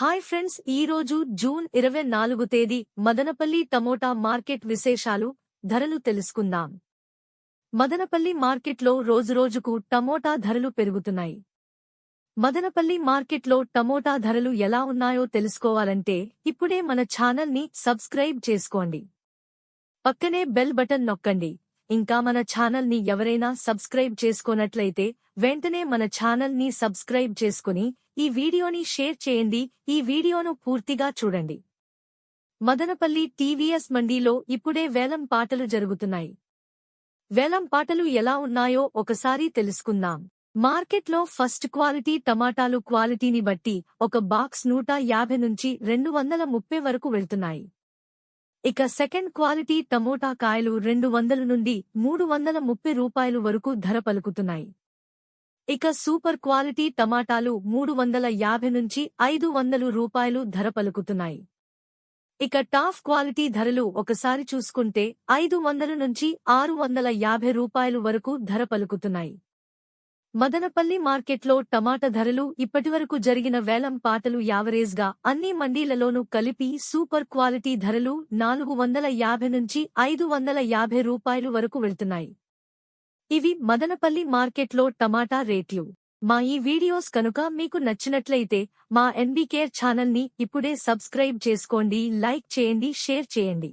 Hi friends ఈ రోజు June ఇరవై నాలుగు తేదీ మదనపల్లి టమోటా మార్కెట్ విశేషాలు ధరలు తెలుసుకుందాం. మదనపల్లి మార్కెట్లో రోజురోజుకు టమోటా ధరలు పెరుగుతున్నాయి. మదనపల్లి మార్కెట్లో టమోటా ధరలు ఎలా ఉన్నాయో తెలుసుకోవాలంటే ఇప్పుడే మన ఛానల్ని సబ్స్క్రైబ్ చేసుకోండి. పక్కనే బెల్ బటన్ నొక్కండి. ఇంకా మన ఛానల్ని ఎవరైనా సబ్స్క్రైబ్ చేసుకోనట్లయితే వెంటనే మన ఛానల్ని సబ్స్క్రైబ్ చేసుకుని ఈ వీడియోని షేర్ చేయండి. ఈ వీడియోను పూర్తిగా చూడండి. మదనపల్లి టీవీఎస్ మండీలో ఇప్పుడే వేలం పాటలు జరుగుతున్నాయి. వేలం పాటలు ఎలా ఉన్నాయో ఒకసారి తెలుసుకుందాం. మార్కెట్లో ఫస్ట్ క్వాలిటీ టమాటాలు క్వాలిటీని బట్టి ఒక బాక్స్ నూట యాభై నుంచి రెండు వందల ముప్పై వరకు వెళ్తున్నాయి. ఇక సెకండ్ క్వాలిటీ టమోటా కాయలు రెండు వందల నుండి మూడు వందల ముప్పై రూపాయలు వరకు ధర పలుకుతున్నాయి. ఇక సూపర్ క్వాలిటీ టమాటాలు మూడు వందల యాభై నుంచి ఐదు వందలు రూపాయలు ధర పలుకుతున్నాయి. ఇక టాఫ్ క్వాలిటీ ధరలు ఒకసారి చూసుకుంటే ఐదు వందల నుంచి ఆరు వందల యాభై రూపాయలు వరకు ధర పలుకుతున్నాయి. మదనపల్లి మార్కెట్లో టమాటా ధరలు ఇప్పటివరకు జరిగిన వేలం పాటలు యావరేజ్గా అన్ని మండీలలోనూ కలిపి సూపర్ క్వాలిటీ ధరలు నాలుగు వందల యాభై నుంచి ఐదు వందల యాభై రూపాయలు వరకు వెళ్తున్నాయి. ఇవి మదనపల్లి మార్కెట్లో టమాటా రేట్లు. మా ఈ వీడియోస్ కనుక మీకు నచ్చినట్లయితే మా ఎన్బీకేర్ ఛానల్ని ఇప్పుడే సబ్స్క్రైబ్ చేసుకోండి లైక్ చేయండి షేర్ చేయండి.